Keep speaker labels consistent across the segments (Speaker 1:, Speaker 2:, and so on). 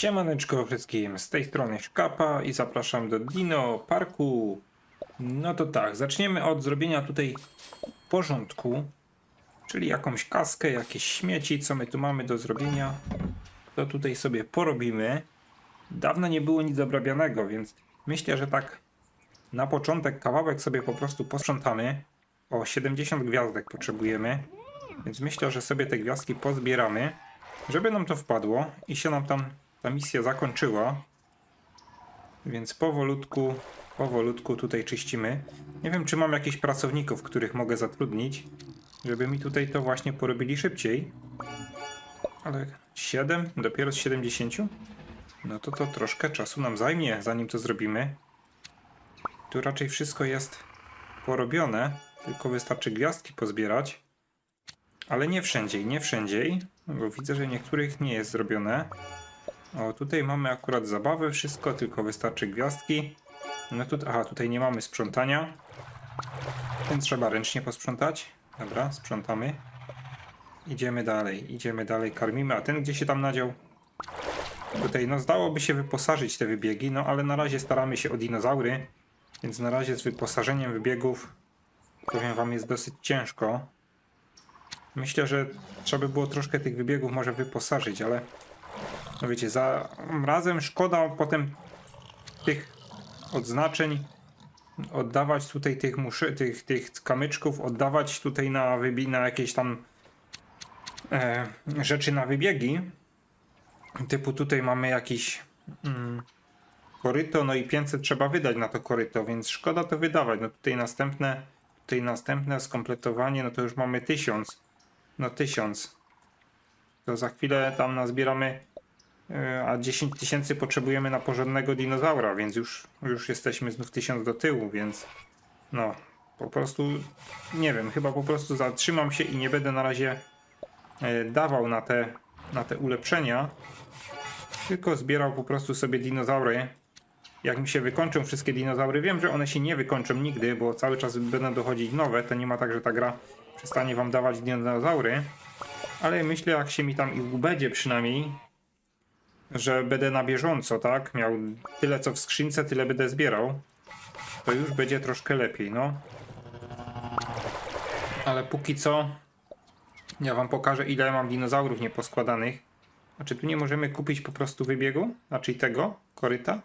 Speaker 1: Siemaneczko wszystkim, z tej strony Szkapa i zapraszam do Dino Parku. No to tak, zaczniemy od zrobienia tutaj porządku, czyli jakąś kaskę, jakieś śmieci, co my tu mamy do zrobienia. To tutaj sobie porobimy. Dawno nie było nic obrabianego, więc myślę, że tak na początek kawałek sobie po prostu posprzątamy. O 70 gwiazdek potrzebujemy, więc myślę, że sobie te gwiazdki pozbieramy, żeby nam to wpadło i się nam tam ta misja zakończyła. Więc powolutku, powolutku tutaj czyścimy. Nie wiem, czy mam jakichś pracowników, których mogę zatrudnić, żeby mi tutaj to właśnie porobili szybciej. Ale 7? Dopiero z 70? No to to troszkę czasu nam zajmie, zanim to zrobimy. Tu raczej wszystko jest porobione, tylko wystarczy gwiazdki pozbierać. Ale nie wszędzie, nie wszędzie, bo widzę, że niektórych nie jest zrobione. O, tutaj mamy akurat zabawę, wszystko, tylko wystarczy gwiazdki. No tu, aha, tutaj nie mamy sprzątania. Ten trzeba ręcznie posprzątać. Dobra, sprzątamy. Idziemy dalej, idziemy dalej, karmimy. A ten gdzie się tam nadział? Tutaj, no zdałoby się wyposażyć te wybiegi, no ale na razie staramy się o dinozaury. Więc na razie z wyposażeniem wybiegów, powiem wam, jest dosyć ciężko. Myślę, że trzeba by było troszkę tych wybiegów może wyposażyć, ale no wiecie, za razem szkoda potem tych odznaczeń oddawać tutaj tych muszy, tych, tych kamyczków, oddawać tutaj na, wybi- na jakieś tam e, rzeczy na wybiegi. Typu tutaj mamy jakiś mm, koryto, no i 500 trzeba wydać na to koryto, więc szkoda to wydawać. No tutaj następne, tutaj następne skompletowanie, no to już mamy 1000. No 1000. To za chwilę tam nazbieramy a 10 tysięcy potrzebujemy na porządnego dinozaura, więc już, już jesteśmy znów 1000 do tyłu, więc no, po prostu nie wiem, chyba po prostu zatrzymam się i nie będę na razie e, dawał na te, na te ulepszenia, tylko zbierał po prostu sobie dinozaury. Jak mi się wykończą wszystkie dinozaury, wiem, że one się nie wykończą nigdy, bo cały czas będą dochodzić nowe, to nie ma tak, że ta gra przestanie wam dawać dinozaury, ale myślę, jak się mi tam ich będzie przynajmniej, że będę na bieżąco, tak? Miał tyle co w skrzynce, tyle będę zbierał. To już będzie troszkę lepiej, no. Ale póki co ja wam pokażę ile mam dinozaurów nieposkładanych. Znaczy tu nie możemy kupić po prostu wybiegu? Znaczy tego koryta?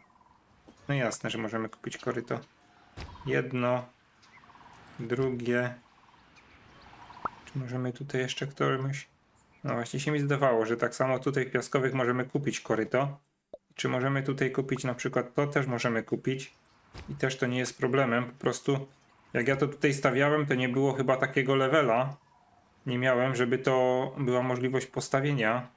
Speaker 1: No jasne, że możemy kupić koryto. Jedno, drugie. Czy możemy tutaj jeszcze którymś? No właśnie się mi zdawało, że tak samo tutaj w piaskowych możemy kupić koryto. Czy możemy tutaj kupić na przykład to też możemy kupić. I też to nie jest problemem. Po prostu jak ja to tutaj stawiałem, to nie było chyba takiego levela. Nie miałem, żeby to była możliwość postawienia.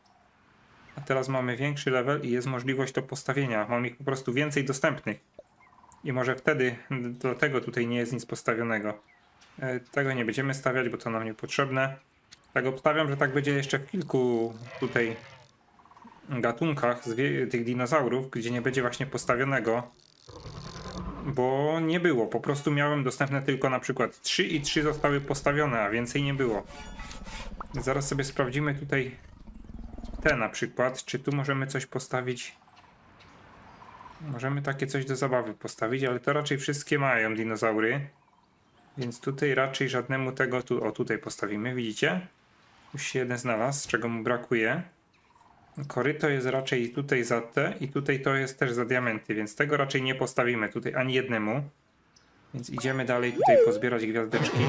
Speaker 1: A teraz mamy większy level i jest możliwość to postawienia. Mam ich po prostu więcej dostępnych. I może wtedy, dlatego tutaj nie jest nic postawionego. E, Tego nie będziemy stawiać, bo to nam niepotrzebne. Tak obstawiam, że tak będzie jeszcze w kilku tutaj gatunkach tych dinozaurów, gdzie nie będzie właśnie postawionego. Bo nie było. Po prostu miałem dostępne tylko na przykład 3 i 3 zostały postawione, a więcej nie było. Zaraz sobie sprawdzimy tutaj te na przykład. Czy tu możemy coś postawić? Możemy takie coś do zabawy postawić, ale to raczej wszystkie mają dinozaury. Więc tutaj raczej żadnemu tego tu, o tutaj postawimy, widzicie? Już się jeden znalazł, czego mu brakuje. Koryto jest raczej tutaj za te i tutaj to jest też za diamenty, więc tego raczej nie postawimy tutaj ani jednemu. Więc idziemy dalej tutaj pozbierać gwiazdeczki.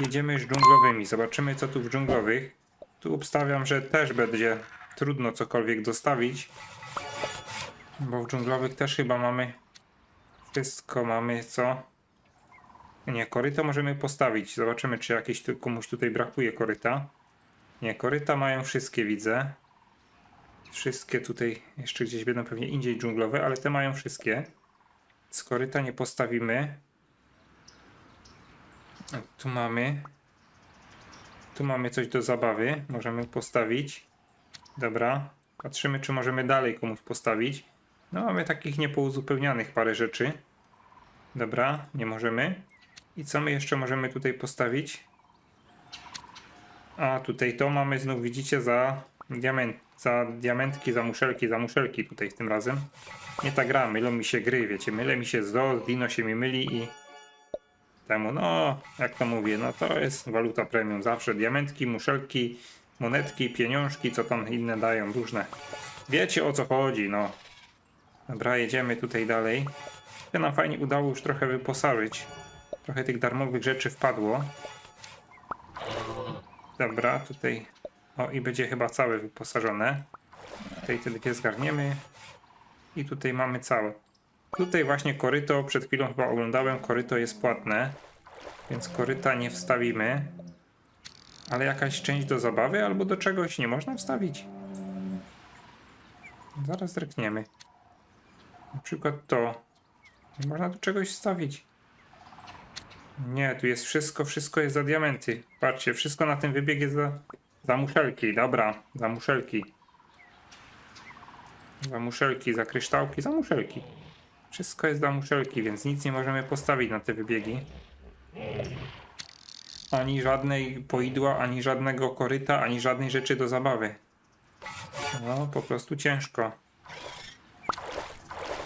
Speaker 1: Jedziemy już dżunglowymi. Zobaczymy co tu w dżunglowych. Tu obstawiam, że też będzie trudno cokolwiek dostawić. Bo w dżunglowych też chyba mamy wszystko mamy co. Nie, koryto możemy postawić. Zobaczymy, czy jakieś tu, komuś tutaj brakuje koryta. Nie, koryta mają wszystkie, widzę. Wszystkie tutaj jeszcze gdzieś będą pewnie indziej dżunglowe, ale te mają wszystkie. Z koryta nie postawimy. Tu mamy. Tu mamy coś do zabawy. Możemy postawić. Dobra. Patrzymy, czy możemy dalej komuś postawić. No, mamy takich niepouzupełnianych parę rzeczy. Dobra, nie możemy. I co my jeszcze możemy tutaj postawić? A tutaj to mamy znów, widzicie, za Diament, za diamentki, za muszelki, za muszelki tutaj tym razem. Nie ta gra, mylą mi się gry, wiecie, mylę mi się z do, Dino się mi myli i temu, no, jak to mówię, no to jest waluta premium, zawsze diamentki, muszelki, monetki, pieniążki, co tam inne dają, różne. Wiecie o co chodzi, no. Dobra, jedziemy tutaj dalej. To nam fajnie udało już trochę wyposażyć. Trochę tych darmowych rzeczy wpadło. Dobra, tutaj. O, i będzie chyba całe wyposażone. Tutaj te dwie zgarniemy. I tutaj mamy całe. Tutaj właśnie koryto, przed chwilą chyba oglądałem, koryto jest płatne. Więc koryta nie wstawimy. Ale jakaś część do zabawy albo do czegoś nie można wstawić. Zaraz zerkniemy. Na przykład to. Nie można do czegoś wstawić. Nie, tu jest wszystko, wszystko jest za diamenty. Patrzcie, wszystko na tym wybieg jest za, za muszelki. Dobra, za muszelki. Za muszelki, za kryształki, za muszelki. Wszystko jest za muszelki, więc nic nie możemy postawić na te wybiegi. Ani żadnej poidła, ani żadnego koryta, ani żadnej rzeczy do zabawy. No, po prostu ciężko.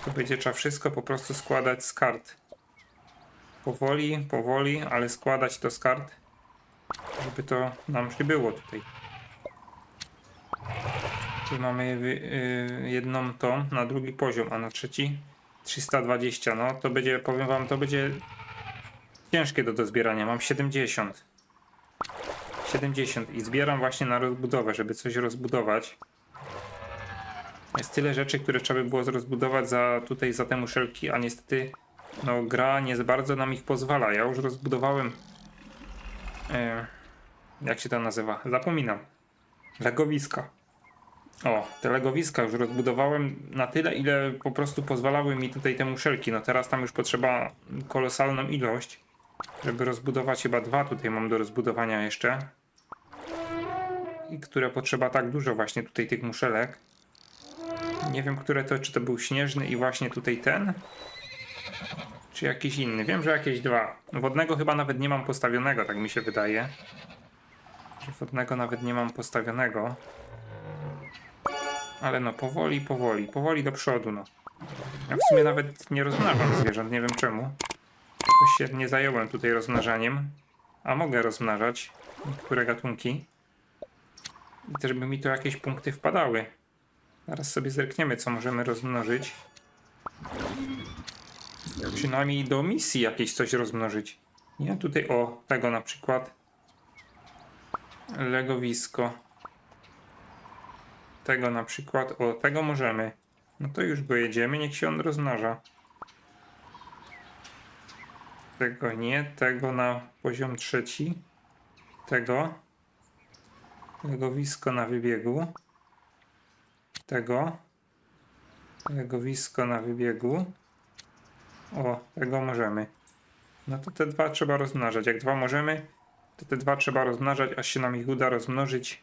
Speaker 1: Tu będzie trzeba wszystko po prostu składać z kart. Powoli, powoli, ale składać to z kart, żeby to nam przybyło tutaj. Tu mamy wy- y, jedną tą na drugi poziom, a na trzeci 320. No to będzie, powiem wam, to będzie ciężkie do dozbierania. Mam 70. 70 i zbieram właśnie na rozbudowę, żeby coś rozbudować. Jest tyle rzeczy, które trzeba by było rozbudować za tutaj za te muszelki, a niestety no gra nie za bardzo nam ich pozwala. Ja już rozbudowałem e, jak się to nazywa? Zapominam. Legowiska. O, te legowiska już rozbudowałem na tyle, ile po prostu pozwalały mi tutaj te muszelki. No teraz tam już potrzeba kolosalną ilość, żeby rozbudować chyba dwa tutaj mam do rozbudowania jeszcze. I które potrzeba tak dużo właśnie tutaj tych muszelek. Nie wiem, które to, czy to był śnieżny i właśnie tutaj ten, czy jakiś inny. Wiem, że jakieś dwa. Wodnego chyba nawet nie mam postawionego, tak mi się wydaje. Że wodnego nawet nie mam postawionego. Ale no, powoli, powoli, powoli do przodu, no. Ja w sumie nawet nie rozmnażam zwierząt, nie wiem czemu. Jakoś się nie zająłem tutaj rozmnażaniem. A mogę rozmnażać niektóre gatunki. I też by mi tu jakieś punkty wpadały. Zaraz sobie zerkniemy, co możemy rozmnożyć. Przynajmniej do misji jakieś coś rozmnożyć. Nie, tutaj o, tego na przykład. Legowisko. Tego na przykład, o, tego możemy. No to już go jedziemy, niech się on rozmnaża. Tego nie, tego na poziom trzeci. Tego. Legowisko na wybiegu. Tego. Legowisko na wybiegu. O, tego możemy. No to te dwa trzeba rozmnażać. Jak dwa możemy, to te dwa trzeba rozmnażać, aż się nam ich uda rozmnożyć.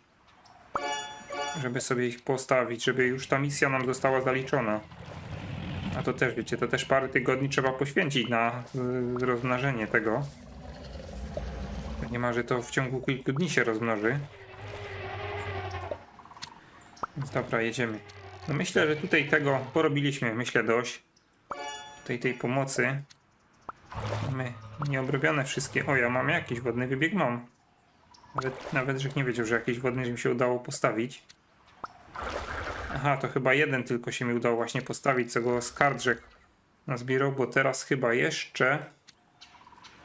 Speaker 1: Żeby sobie ich postawić, żeby już ta misja nam została zaliczona. A to też, wiecie, to też parę tygodni trzeba poświęcić na y, rozmnażenie tego. Nie ma, że to w ciągu kilku dni się rozmnoży. Więc dobra, jedziemy. No myślę, że tutaj tego porobiliśmy, myślę dość. Tutaj tej pomocy. Mamy nieobrobione wszystkie. O, ja mam jakiś wodny wybieg, mam. Nawet, nawet że nie wiedział, że jakiś wodny, że mi się udało postawić. Aha, to chyba jeden tylko się mi udało właśnie postawić, co go rzekł nazbierał, bo teraz chyba jeszcze...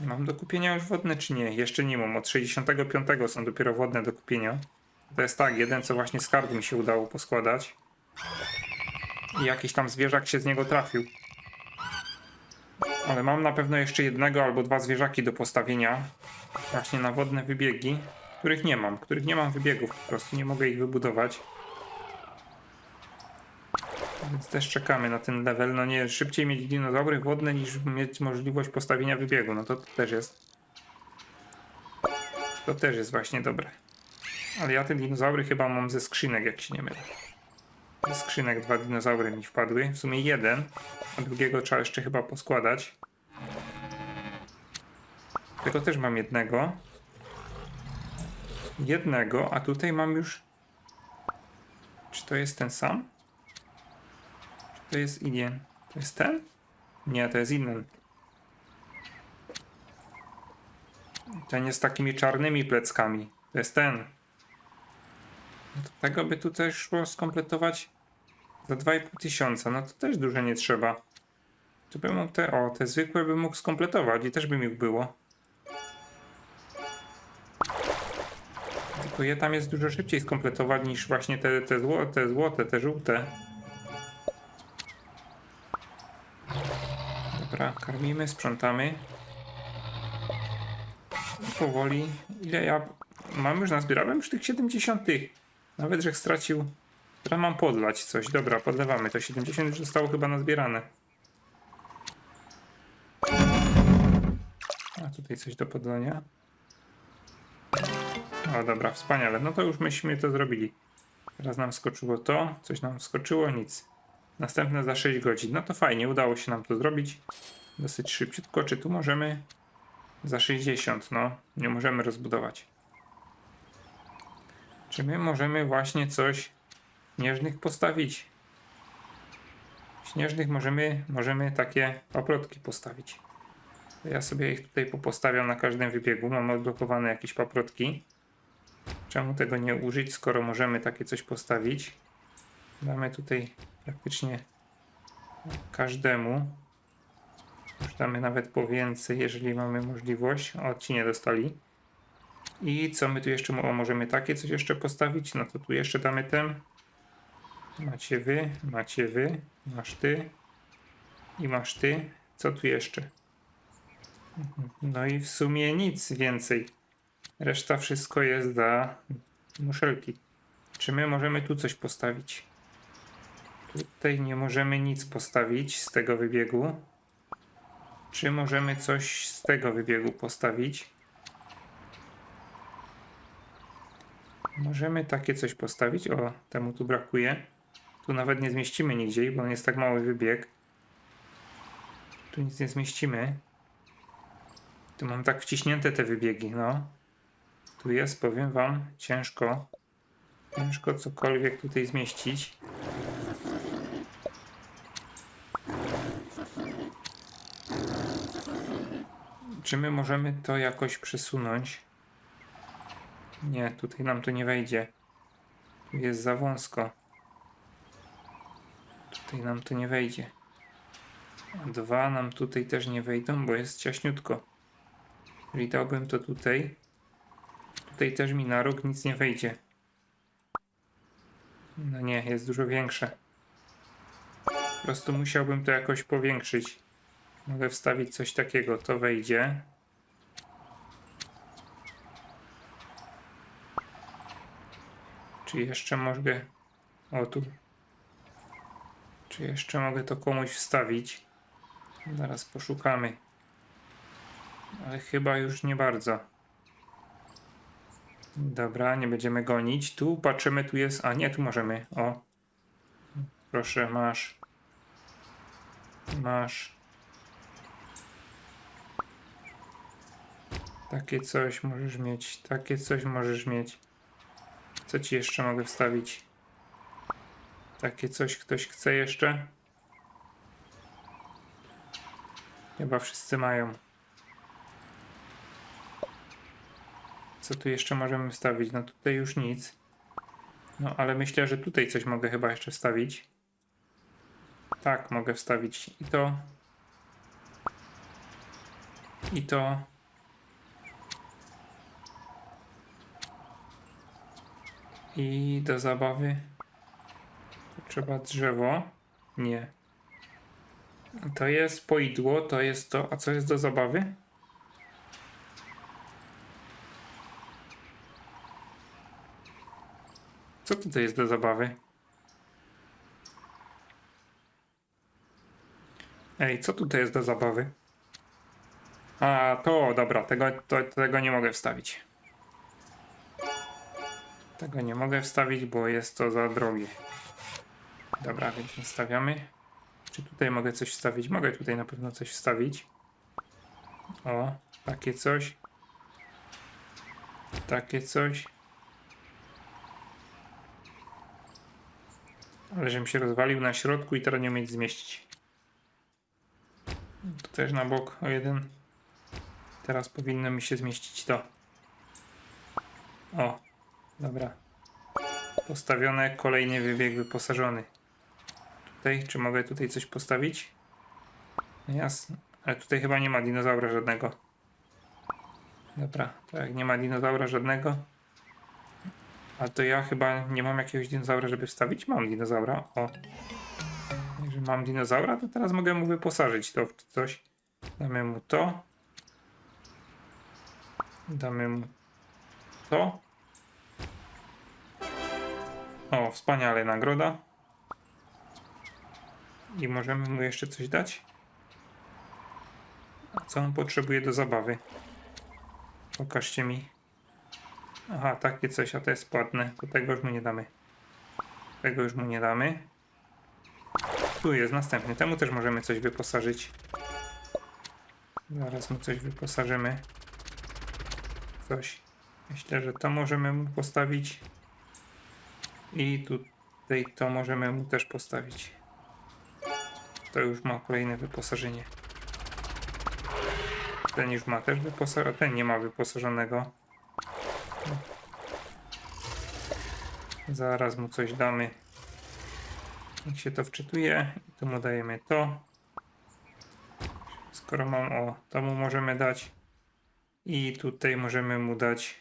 Speaker 1: Mam do kupienia już wodne, czy nie? Jeszcze nie mam. Od 65 są dopiero wodne do kupienia. To jest tak, jeden co właśnie z kart mi się udało poskładać. I jakiś tam zwierzak się z niego trafił. Ale mam na pewno jeszcze jednego albo dwa zwierzaki do postawienia. Właśnie na wodne wybiegi, których nie mam. Których nie mam wybiegów, po prostu nie mogę ich wybudować. Więc też czekamy na ten level. No nie, szybciej mieć dinozaury wodne niż mieć możliwość postawienia wybiegu. No to też jest. To też jest właśnie dobre. Ale ja te dinozaury chyba mam ze skrzynek, jak się nie mylę. Ze skrzynek dwa dinozaury mi wpadły. W sumie jeden, a drugiego trzeba jeszcze chyba poskładać. Tego też mam jednego. Jednego, a tutaj mam już Czy to jest ten sam? Czy to jest inien? To jest ten? Nie, to jest inny. Ten jest takimi czarnymi pleckami. To jest ten. No to tego by tu też szło skompletować za 2,5 tysiąca. No to też dużo nie trzeba. Tu bym mógł te, o, te zwykłe bym mógł skompletować i też by mi było. Tylko je tam jest dużo szybciej skompletować niż właśnie te, te, zło, te złote, te żółte. Dobra, karmimy, sprzątamy. I powoli. Ile ja mam już nazbierałem już tych 70. Nawet żech stracił. Teraz mam podlać coś. Dobra, podlewamy. To 70 już zostało chyba nazbierane. A tutaj coś do podlania. O dobra, wspaniale. No to już myśmy to zrobili. Teraz nam skoczyło to, coś nam skoczyło, nic. Następne za 6 godzin. No to fajnie, udało się nam to zrobić. Dosyć szybciutko. Czy tu możemy za 60? No, nie możemy rozbudować. Czy my możemy właśnie coś śnieżnych postawić? Śnieżnych możemy, możemy takie paprotki postawić. Ja sobie ich tutaj popostawiam na każdym wybiegu. Mam odblokowane jakieś paprotki. Czemu tego nie użyć, skoro możemy takie coś postawić? Damy tutaj praktycznie każdemu. Już damy nawet po więcej, jeżeli mamy możliwość. O, ci nie dostali. I co my tu jeszcze możemy takie coś jeszcze postawić? No to tu jeszcze damy ten. Macie wy, macie wy, masz ty i masz ty. Co tu jeszcze? No i w sumie nic więcej. Reszta wszystko jest za muszelki. Czy my możemy tu coś postawić? Tutaj nie możemy nic postawić z tego wybiegu. Czy możemy coś z tego wybiegu postawić? Możemy takie coś postawić. O, temu tu brakuje. Tu nawet nie zmieścimy nigdzie, bo on jest tak mały wybieg. Tu nic nie zmieścimy. Tu mam tak wciśnięte te wybiegi, no. Tu jest, powiem wam, ciężko. Ciężko cokolwiek tutaj zmieścić. Czy my możemy to jakoś przesunąć? Nie, tutaj nam to nie wejdzie. Tu jest za wąsko. Tutaj nam to nie wejdzie. Dwa nam tutaj też nie wejdą, bo jest ciaśniutko. Czyli dałbym to tutaj. Tutaj też mi na róg nic nie wejdzie. No nie, jest dużo większe. Po prostu musiałbym to jakoś powiększyć. Mogę wstawić coś takiego, to wejdzie. Czy jeszcze mogę... O tu. Czy jeszcze mogę to komuś wstawić? Zaraz poszukamy. Ale chyba już nie bardzo. Dobra, nie będziemy gonić. Tu patrzymy, tu jest. A nie, tu możemy. O. Proszę, masz. Masz. Takie coś możesz mieć. Takie coś możesz mieć. Co ci jeszcze mogę wstawić? Takie coś ktoś chce jeszcze? Chyba wszyscy mają. Co tu jeszcze możemy wstawić? No tutaj już nic. No ale myślę, że tutaj coś mogę chyba jeszcze wstawić. Tak, mogę wstawić i to. I to. I do zabawy. Trzeba drzewo. Nie. To jest poidło, to jest to. A co jest do zabawy? Co tutaj jest do zabawy? Ej, co tutaj jest do zabawy? A, to, dobra, tego, to, tego nie mogę wstawić. Tego nie mogę wstawić, bo jest to za drogie. Dobra, więc nie stawiamy. Czy tutaj mogę coś wstawić? Mogę tutaj na pewno coś wstawić. O, takie coś. Takie coś. Ale żebym się rozwalił na środku i teraz nie umieć zmieścić. To też na bok o jeden. Teraz powinno mi się zmieścić to. O, dobra. Postawione, kolejny wybieg wyposażony. Tutaj, czy mogę tutaj coś postawić? Jasne, ale tutaj chyba nie ma dinozaura żadnego. Dobra, to jak nie ma dinozaura żadnego, a to ja chyba nie mam jakiegoś dinozaura, żeby wstawić. Mam dinozaura. O. Jeżeli mam dinozaura, to teraz mogę mu wyposażyć to w coś. Damy mu to. Damy mu to. O, wspaniale nagroda. I możemy mu jeszcze coś dać. Co on potrzebuje do zabawy? Pokażcie mi. Aha, takie coś, a to jest płatne. To tego już mu nie damy. Tego już mu nie damy. Tu jest następny. Temu też możemy coś wyposażyć. Zaraz mu coś wyposażymy. Coś. Myślę, że to możemy mu postawić. I tutaj to możemy mu też postawić. To już ma kolejne wyposażenie. Ten już ma też wyposażenie. Ten nie ma wyposażonego. Zaraz mu coś damy. Niech się to wczytuje. Tu mu dajemy to. Skoro mam o, to mu możemy dać. I tutaj możemy mu dać.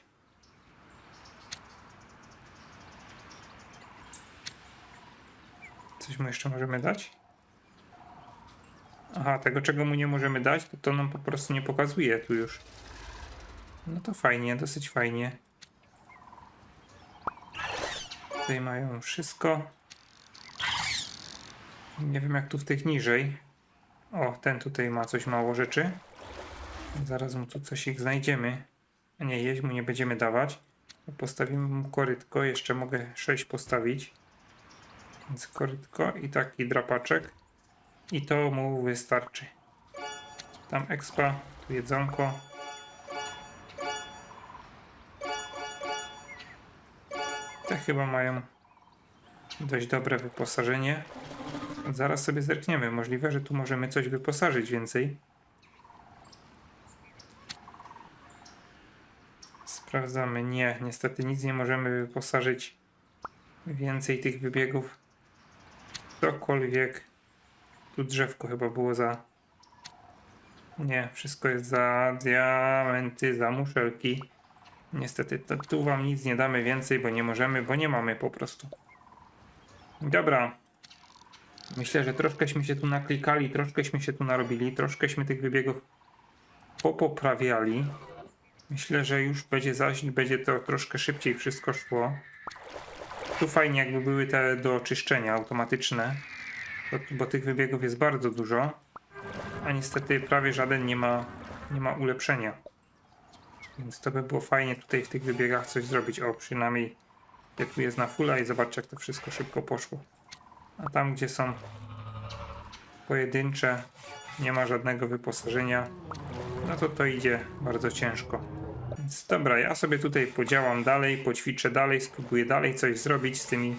Speaker 1: Coś mu jeszcze możemy dać? Aha, tego czego mu nie możemy dać, to to nam po prostu nie pokazuje tu już. No to fajnie, dosyć fajnie. Tutaj mają wszystko. Nie wiem jak tu w tych niżej. O, ten tutaj ma coś mało rzeczy. Zaraz mu tu coś ich znajdziemy. Nie, jeść mu nie będziemy dawać. Postawimy mu korytko. Jeszcze mogę 6 postawić. Więc korytko i taki drapaczek. I to mu wystarczy. Tam expa, tu jedzonko. Te chyba mają dość dobre wyposażenie. Zaraz sobie zerkniemy. Możliwe, że tu możemy coś wyposażyć więcej. Sprawdzamy. Nie, niestety nic nie możemy wyposażyć. Więcej tych wybiegów. Cokolwiek. Tu drzewko chyba było za. Nie, wszystko jest za diamenty, za muszelki. Niestety, to tu wam nic nie damy więcej, bo nie możemy, bo nie mamy po prostu. Dobra. Myślę, że troszkęśmy się tu naklikali, troszkęśmy się tu narobili, troszkęśmy tych wybiegów popoprawiali. Myślę, że już będzie zaś, będzie to troszkę szybciej wszystko szło. Tu fajnie jakby były te do oczyszczenia automatyczne, bo, tych wybiegów jest bardzo dużo, a niestety prawie żaden nie ma, nie ma ulepszenia. Więc to by było fajnie tutaj w tych wybiegach coś zrobić. O, przynajmniej jak tu jest na fulla i zobaczcie jak to wszystko szybko poszło. A tam gdzie są pojedyncze, nie ma żadnego wyposażenia, no to to idzie bardzo ciężko. Więc dobra, ja sobie tutaj podziałam dalej, poćwiczę dalej, spróbuję dalej coś zrobić z tymi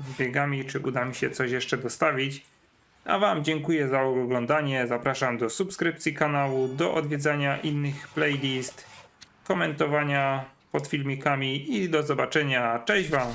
Speaker 1: wybiegami, czy uda mi się coś jeszcze dostawić. A Wam dziękuję za oglądanie, zapraszam do subskrypcji kanału, do odwiedzania innych playlist, komentowania pod filmikami i do zobaczenia. Cześć Wam!